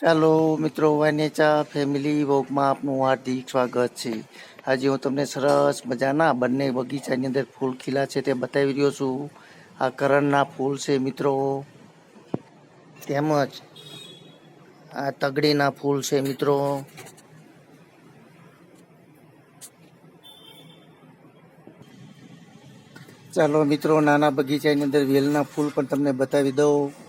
ચાલો મિત્રો વાનેચા ફેમિલી વોકમાં આપનું હાર્દિક સ્વાગત છે. આજે હું તમને સરસ મજાના બંને બગીચાની અંદર ફૂલ ખીલા છે તે બતાવી રહ્યો છું. આ કરણના ફૂલ છે મિત્રો. તેમજ આ તગડીના ફૂલ છે મિત્રો. ચાલો મિત્રો, નાના બગીચાની અંદર વેલના ફૂલ પણ તમને બતાવી દઉં.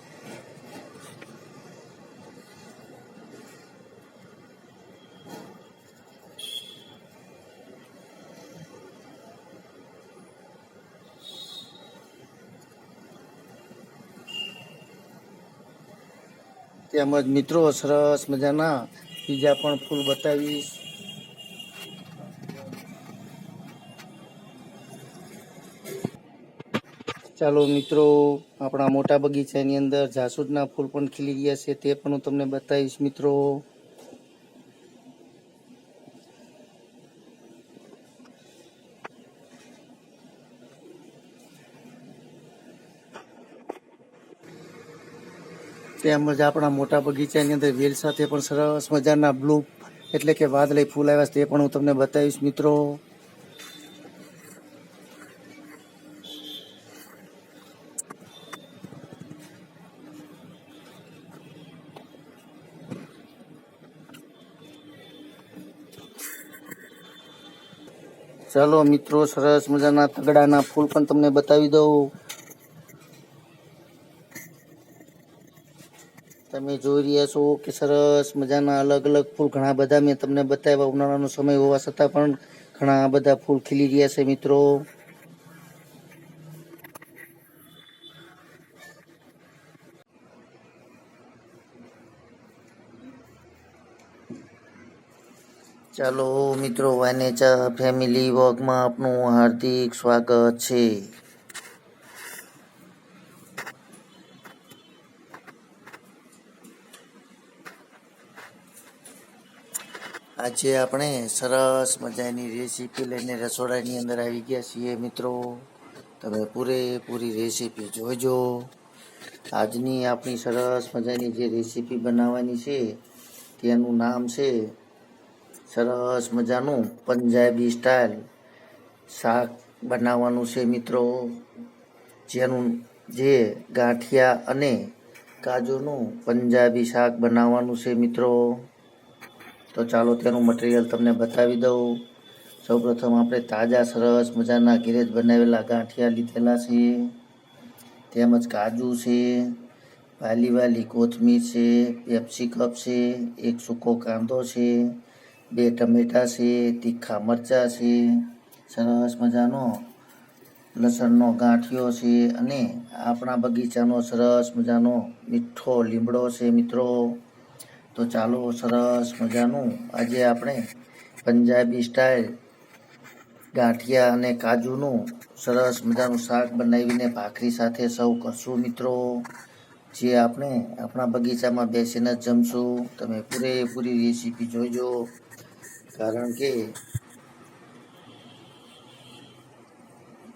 તેમજ મિત્રો સરસ મજાના બીજા પણ ફૂલ બતાવીશ. ચાલો મિત્રો, આપણા મોટા બગીચાની અંદર જાસૂદના ફૂલ પણ ખીલી ગયા છે, તે પણ હું તમને બતાવીશ મિત્રો. તેમજ આપણા મોટા બગીચાની અંદર વેલ સાથે પણ સરસ મજાના બ્લુ એટલે કે વાદળી ફૂલ આવ્યા છે, તે પણ હું તમને બતાવીશ, મિત્રો. ચાલો મિત્રો, સરસ મજાના તગડાના ફૂલ પણ તમને બતાવી દઉં. તમે જોઈ રહ્યા છો કે સરસ મજાના અલગ અલગ ફૂલ ઘણા બધા મેં તમને બતાવ્યા. ઉનાળાનો સમય હોવા છતાં પણ ઘણા બધા ફૂલ ખીલી રહ્યા છે મિત્રો. ચાલો મિત્રો, વાનેચા ફેમિલી વોગમાં આપનું હાર્દિક સ્વાગત છે. આજે આપણે સરસ મજાની રેસીપી લઈને રસોડાની અંદર આવી ગયા છીએ મિત્રો. તમે પૂરેપૂરી રેસીપી જોજો. આજની આપણી સરસ મજાની જે રેસીપી બનાવવાની છે તેનું નામ છે સરસ મજાનું પંજાબી સ્ટાઇલ શાક બનાવવાનું છે મિત્રો. જેનું જે ગાંઠિયા અને કાજુનું પંજાબી શાક બનાવવાનું છે મિત્રો. તો ચાલો તેનું મટીરિયલ તમને બતાવી દઉં. સૌપ્રથમ આપણે તાજા, સરસ મજાના ઘેરે બનાવેલા ગાંઠિયા લીધેલા છે તેમજ કાજુ છે વાલી વાલી કોથમીર છે પેપ્સિકપ છે, એક સૂકો કાંદો છે, બે ટમેટા છે, તીખા મરચાં છે, સરસ મજાનો લસણનો ગાંઠિયો છે અને આપણા બગીચાનો સરસ મજાનો મીઠો લીમડો છે મિત્રો. તો ચાલો સરસ મજાનું. આજે આપણે પંજાબી સ્ટાઇલ ગાંઠિયા અને કાજુનું સરસ મજાનું શાક બનાવીને ભાખરી સાથે સૌ કરશું મિત્રો. જે આપણે આપણા બગીચામાં બેસીને જ જમશું. તમે પૂરેપૂરી રેસીપી જોઈજો કારણ કે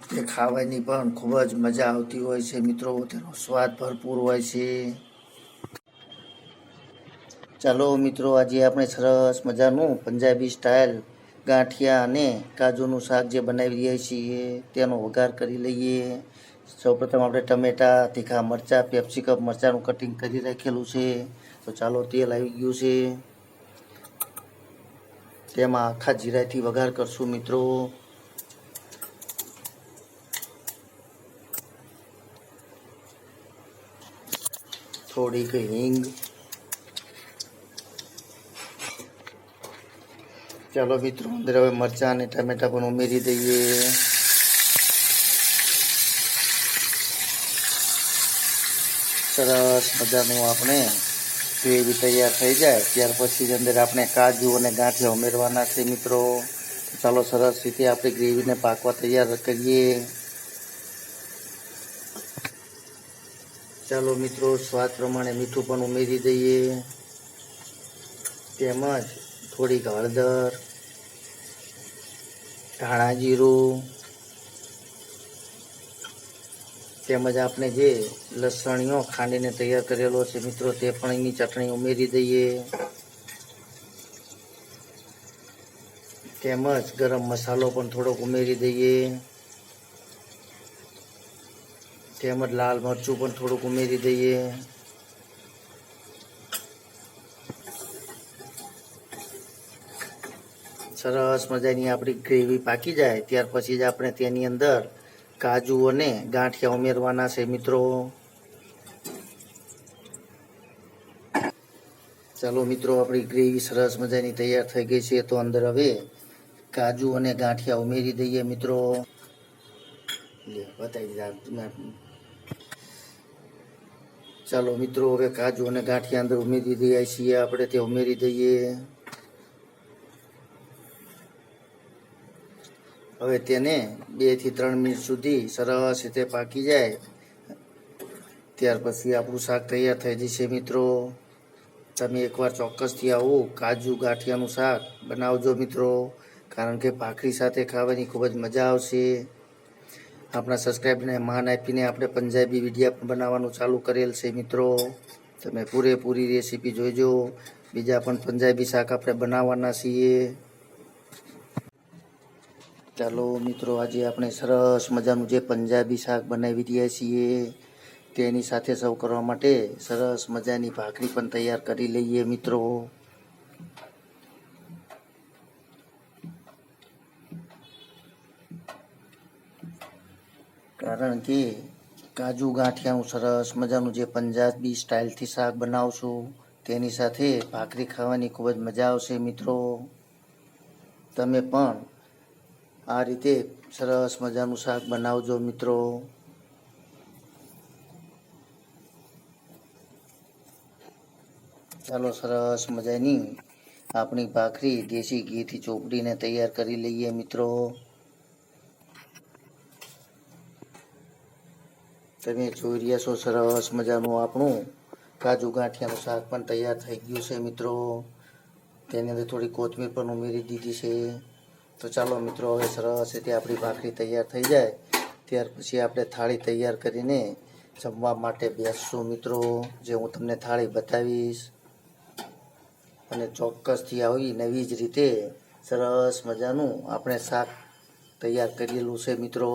તે ખાવાની પણ ખૂબ જ મજા આવતી હોય છે મિત્રો. તેનો સ્વાદ ભરપૂર હોય છે. ચાલો મિત્રો, આજે આપણે સરસ મજાનું પંજાબી સ્ટાઇલ ગાંઠિયા અને કાજુનું શાક જે બનાવી રહ્યા છીએ, તેનો વઘાર કરી લઈએ. સૌપ્રથમ આપણે ટમેટા, તીખા મરચાં પેપ્સિકપ મરચાંનું કટિંગ કરી રાખેલું છે. તો ચાલો તેલ આવી ગયું છે. તેમાં આખા જીરાથી વઘાર કરશું મિત્રો. થોડીક હિંગ ચાલો મિત્રો, અંદર હવે મરચાં અને ટામેટા પણ ઉમેરી દઈએ. સરસ મજાનું આપણે ગ્રેવી તૈયાર થઈ જાય. ત્યાર પછી જ અંદર આપણે કાજુ અને ગાંઠિયા ઉમેરવાના છે મિત્રો. ચાલો સરસ રીતે આપણે ગ્રેવીને પાકવા તૈયાર કરીએ. ચાલો મિત્રો, સ્વાદ પ્રમાણે મીઠું પણ ઉમેરી દઈએ. તેમજ થોડીક હળદર, ધાણા જીરું, તેમજ આપણે જે લસણીઓ ખાંડીને તૈયાર કરેલો છે મિત્રો, તે પણ એની ચટણી ઉમેરી દઈએ. તેમજ ગરમ મસાલો પણ થોડોક ઉમેરી દઈએ. તેમજ લાલ મરચું પણ થોડુંક ઉમેરી દઈએ. સરસ મજાની આપણી ગ્રેવી પાકી જાય, ત્યાર પછી જ આપણે તેની અંદર કાજુ અને ગાંઠિયા ઉમેરવાના છે મિત્રો. ચાલો મિત્રો, આપણી ગ્રેવી સરસ મજાની તૈયાર થઈ ગઈ છે, તો અંદર હવે કાજુ અને ગાંઠિયા ઉમેરી દઈએ મિત્રો. બતાવી ચાલો મિત્રો, હવે કાજુ અને ગાંઠિયા અંદર ઉમેરી દઈએ છીએ, આપણે તે ઉમેરી દઈએ. હવે તેને બેથી ત્રણ મિનિટ સુધી સરસ રીતે પાકી જાય. ત્યાર પછી આપણું શાક તૈયાર થઈ જશે મિત્રો. તમે એકવાર ચોક્કસથી આવું કાજુ ગાંઠિયાનું શાક બનાવજો મિત્રો, કારણ કે ભાખરી સાથે ખાવાની ખૂબ જ મજા આવશે. આપણા સબસ્ક્રાઈબને માન આપીને આપણે પંજાબી વિડીયા બનાવવાનું ચાલુ કરેલ છે મિત્રો. તમે પૂરેપૂરી રેસીપી જોઈજો. બીજા પણ પંજાબી શાક આપણે બનાવવાના છીએ. ચાલો મિત્રો, આજે આપણે સરસ મજાનું જે પંજાબી શાક બનાવી રહ્યા છીએ, તેની સાથે સર્વ કરવા માટે સરસ મજાની ભાખરી પણ તૈયાર કરી લઈએ મિત્રો. કારણ કે કાજુ ગાંઠિયાનું સરસ મજાનું જે પંજાબી સ્ટાઇલથી શાક બનાવશું, તેની સાથે ભાખરી ખાવાની ખૂબ જ મજા આવશે મિત્રો. તમે પણ આ રીતે સરસ મજાનું શાક બનાવજો મિત્રો. ચાલો સરસ મજાની આપણી ભાખરી દેશી ઘીથી ચોપડીને તૈયાર કરી લઈએ મિત્રો. તમે જોઈ રહ્યા છો સરસ મજાનું આપણું કાજુ ગાંઠિયાનું શાક પણ તૈયાર થઈ ગયું છે મિત્રો. તેની અંદર થોડી કોથમીર પણ ઉમેરી દીધી છે. તો ચાલો મિત્રો, હવે સરસ રીતે આપણી ભાખરી તૈયાર થઈ જાય. ત્યાર પછી આપણે થાળી તૈયાર કરીને જમવા માટે બેસશું મિત્રો, જે હું તમને થાળી બતાવીશ. અને ચોક્કસથી આવી નવી જ રીતે સરસ મજાનું આપણે શાક તૈયાર કરેલું છે મિત્રો.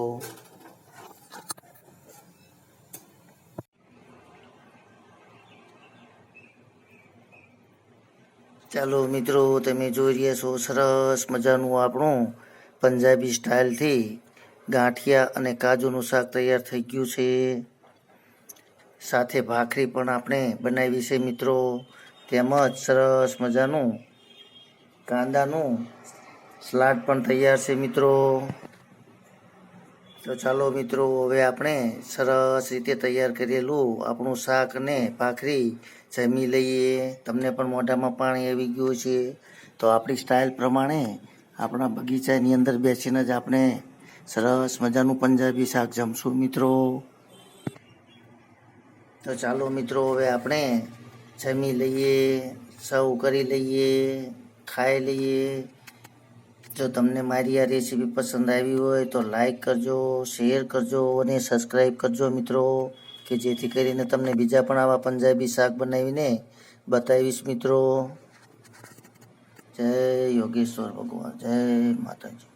ચાલો મિત્રો, તમે જોઈ રહ્યા છો સરસ મજાનું આપણું પંજાબી સ્ટાઇલથી ગાંઠિયા અને કાજુનું શાક તૈયાર થઈ ગયું છે. સાથે ભાખરી પણ આપણે બનાવી છે મિત્રો. તેમજ સરસ મજાનું કાંદાનું સલાડ પણ તૈયાર છે મિત્રો. તો ચાલો મિત્રો, હવે આપણે સરસ રીતે તૈયાર કરેલું આપણું શાક ને ભાખરી જમી લઈએ. તમને પણ મોઢામાં પાણી આવી ગયું છે. તો આપણી સ્ટાઇલ પ્રમાણે આપણા બગીચાની અંદર બેસીને જ આપણે સરસ મજાનું પંજાબી શાક જમશું મિત્રો. તો ચાલો મિત્રો, હવે આપણે જમી લઈએ સૌ કરી લઈએ, ખાઈ લઈએ. જો તમને મારી આ રેસીપી પસંદ આવી હોય તો લાઈક કરજો શેર કરજો અને સબસ્ક્રાઈબ કરજો મિત્રો, કે જેથી કરીને તમને બીજા પણ આવા પંજાબી શાક બનાવીને બતાવીશ મિત્રો. જય યોગેશ્વર ભગવાન, જય માતાજી.